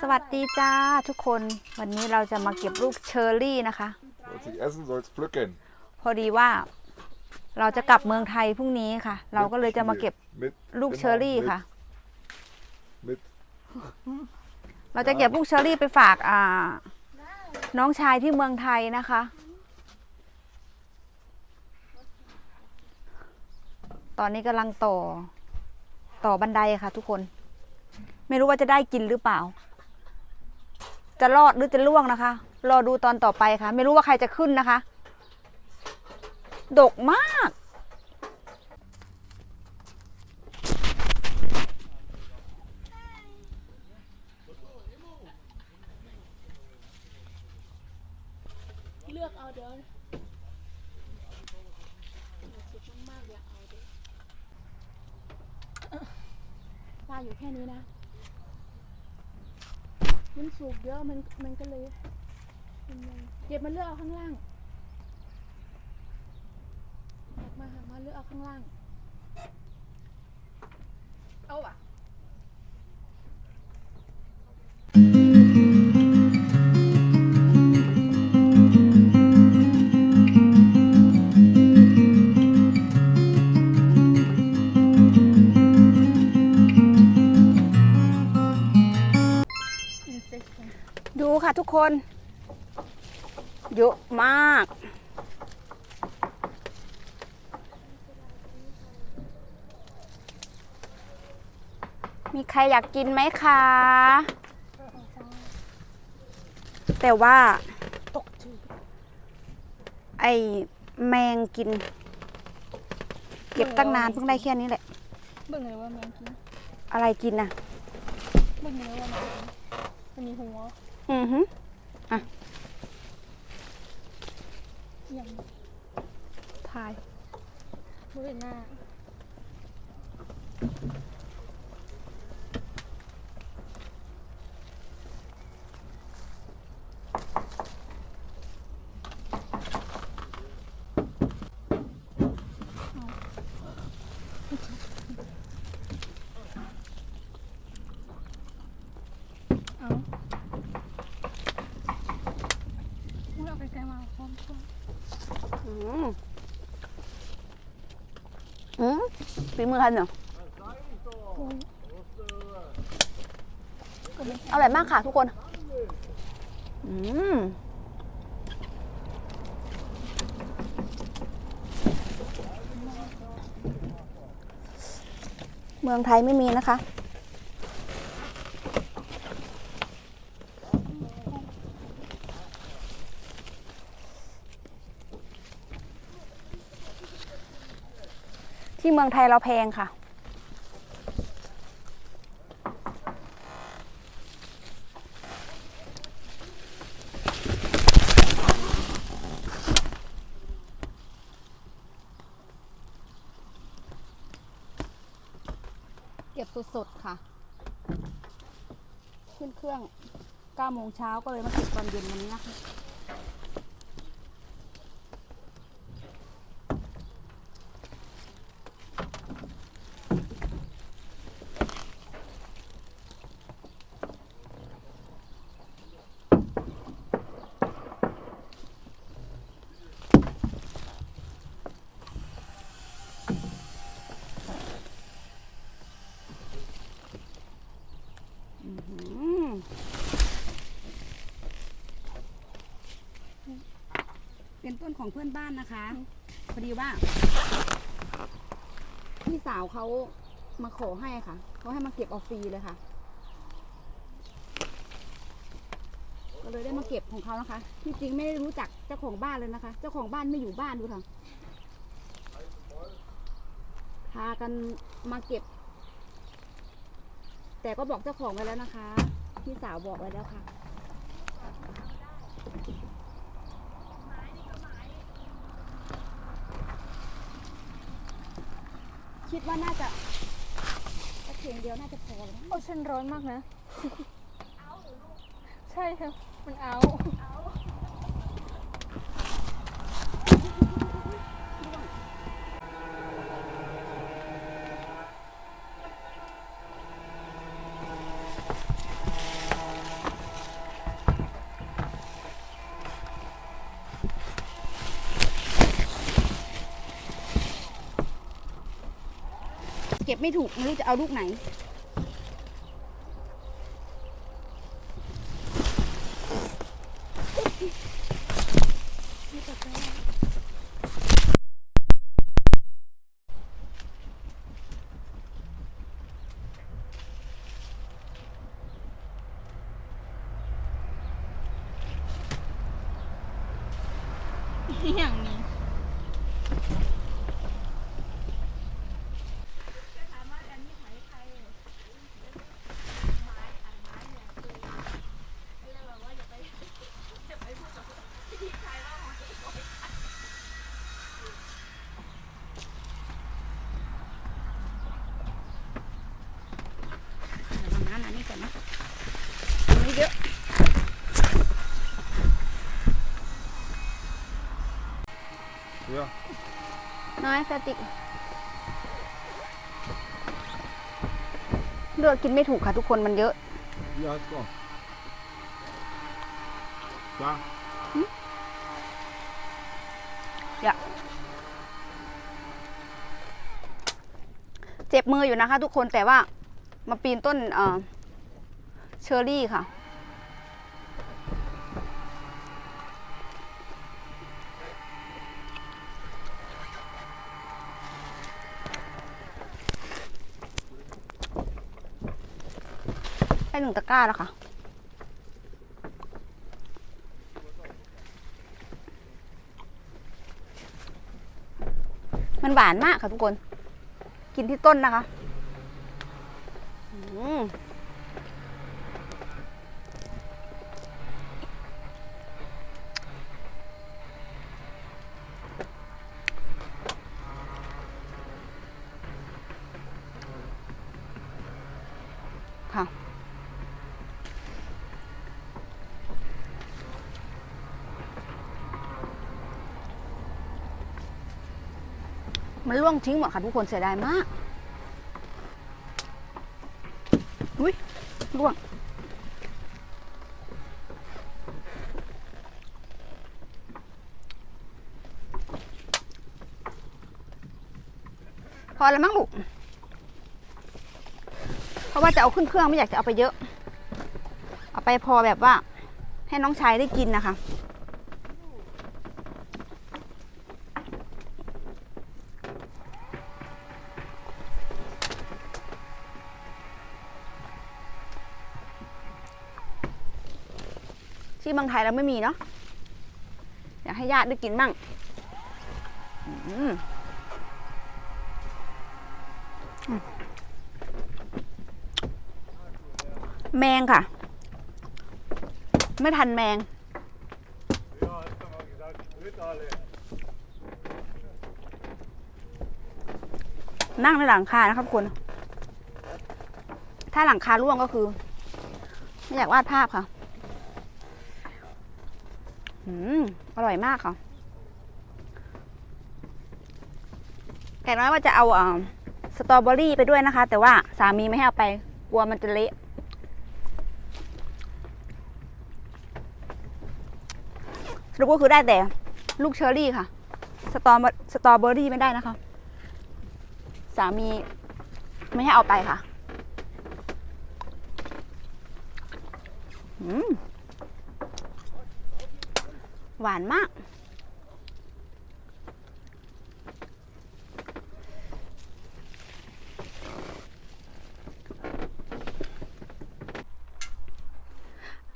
สวัสดีจ้าทุกคนวันนี้เราจะมาเก็บลูกเชอร์รี่นะคะ Als ich essen soll, pflücken. พอดีว่าเราจะกลับเมืองไทยพรุ่งนี้ค่ะ เราก็เลยจะมาเก็บ Mit, ลูก genau, เชอร์รี่ mit, ค่ะ Mit, เราจะเก็บลูกเชอร์รี่ไปฝากอ่า น้องชายที่เมืองไทยนะคะ ตอนนี้กำลังต่อ ต่อบันไดค่ะทุกคน ไม่รู้ว่าจะได้กินหรือเปล่า จะรอดหรือจะล่วงนะคะ รอดูตอนต่อไปค่ะ ไม่รู้ว่าใครจะขึ้นนะคะ ดกมาก เลือกเอาเดี๋ยวสุกมากๆอย่าเอาดิปลาอยู่แค่นี้นะ มันสูบเยอะมันมันก็เลยมันเก็บมาเลือกเอาข้างล่างหักมาหักมาเลือกเอาข้างล่าง เอาอะ ค่ะทุกคน เยอะมาก มีใครอยากกินไหมคะ แต่ว่าตกจืดไอแมงกิน เก็บตั้งนานเพิ่งได้แค่นี้แหละเบิ่งเลยว่าแมงกิน อะไรกินน่ะเบิ่งเลยว่าแมงกินมันมีหัวอือฮึอ อะยังถ่ายมือหน้าอุ๊ยเอาไปไกลมาพร้อมกัน อืมอืม ฝีมือทันเหรอโอ้ยอร่อยมากค่ะทุกคน อืมเมืองไทยไม่มีนะคะ ที่เมืองไทยเราแพงค่ะ เก็บสดๆค่ะ ขึ้นเครื่อง9โมงเช้าก็เลยมาเก็บตอนเย็นวันนี้นะคะ อืม เป็นต้นของเพื่อนบ้านนะคะ พอดีว่า พี่สาวเขามาขอให้ค่ะเขาให้มาเก็บเอาฟรีเลยค่ะ ก็เลยได้มาเก็บของเขานะคะที่จริงไม่ได้รู้จักเจ้าของบ้านเลยนะคะ เจ้าของบ้านไม่อยู่บ้านดูค่ะพากันมาเก็บ แต่ก็บอกเจ้าของไว้แล้วนะคะ พี่สาวบอกไว้แล้วค่ะ คิดว่าน่าจะตะเคียงเดียวน่าจะพอแล้วมั้งโอ้ฉันร้อนมากนะ ใช่ค่ะ มันเอา ก็บไม่ถูกไม่รู้จะเอาลูกไหน อย่างนี้ เดี๋ยวน้ำอันนี้ก่อนนะอันนี้เยอะ Ja. น้อยสติกเลือกกินไม่ถูกค่ะทุกคนมันเยอะ Ja, ist klar. Klar. เจ็บมืออยู่นะคะทุกคนแต่ว่ามาปีนต้นเอ่อ เชอร์รี่ค่ะ ได้หนึ่งตะกร้าแล้วค่ะมันหวานมากค่ะทุกคน กินที่ต้นนะคะ อืม ค่ะ มันล่วงทิ้งหมดค่ะทุกคนเสียดายมากอุ้ยล่วงพอแล้วมั้งลูก เพราะว่าจะเอาขึ้นเครื่องไม่อยากจะเอาไปเยอะ เอาไปพอแบบว่า ให้น้องชายได้กินนะคะ ที่เมืองไทยเราไม่มีเนาะอยากให้ญาติได้กินมั่ง อืม แมงค่ะ ไม่ทันแมง นั่งในหลังคานะครับคุณถ้าหลังคาร่วงก็คือ ไม่อยากวาดภาพค่ะอืมอร่อยมากค่ะแกน้อยว่าจะเอาเอ่อสตรอเบอรี่ไปด้วยนะคะ แต่ว่าสามีไม่ให้เอาไป กลัวมันจะเละ สรุปก็คือได้แต่ลูกเชอร์รี่ค่ะ สตอสตอเบอรี่ไม่ได้นะคะ สามีไม่ให้เอาไปค่ะหวานมาก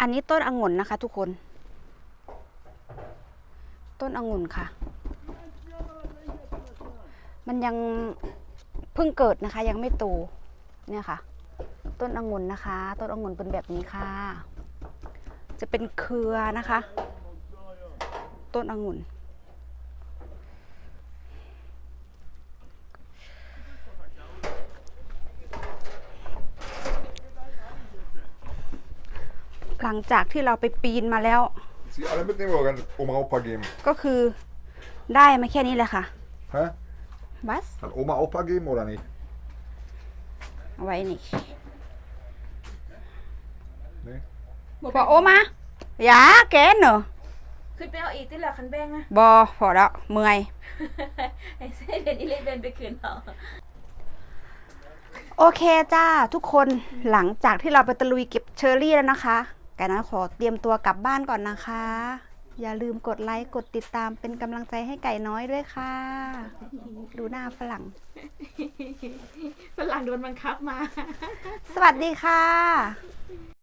อันนี้ต้นองุ่นนะคะทุกคน นองุ่นค่ะ มันยังเพิ่งเกิดนะคะ ยังไม่โตเนี่ยค่ะ ต้นองุ่นนะคะ ต้นองุ่นเป็นแบบนี้ค่ะ จะเป็นเครือนะคะ ต้นองุ่นหลังจากที่เราไปปีนมาแล้ว Sie alle mitnehmen oder ganz Oma Opa geben? ก็คือได้มาแค่นี้แหละค่ะ Hä? บัส Kann Oma Opa geben oder nicht? เอาไว้นี่ Nee? บอกโอมาอย่าแกนเนอะขึ้นไปเอาอีกที่หละคันแบงอะบอพอแล้วเมื่อยไอ้เส้นเรียนอีเลฟเวนไปคืนเอาโอเคจ้าทุกคนหลังจากที่เราไปตะลุยเก็บเชอร์รี่แล้วนะคะ ไก่น้อยขอเตรียมตัวกลับบ้านก่อนนะคะ อย่าลืมกดไลค์กดติดตามเป็นกำลังใจให้ไก่น้อยด้วยค่ะ ดูหน้าฝรั่ง ฝรั่งโดนบังคับมา สวัสดีค่ะ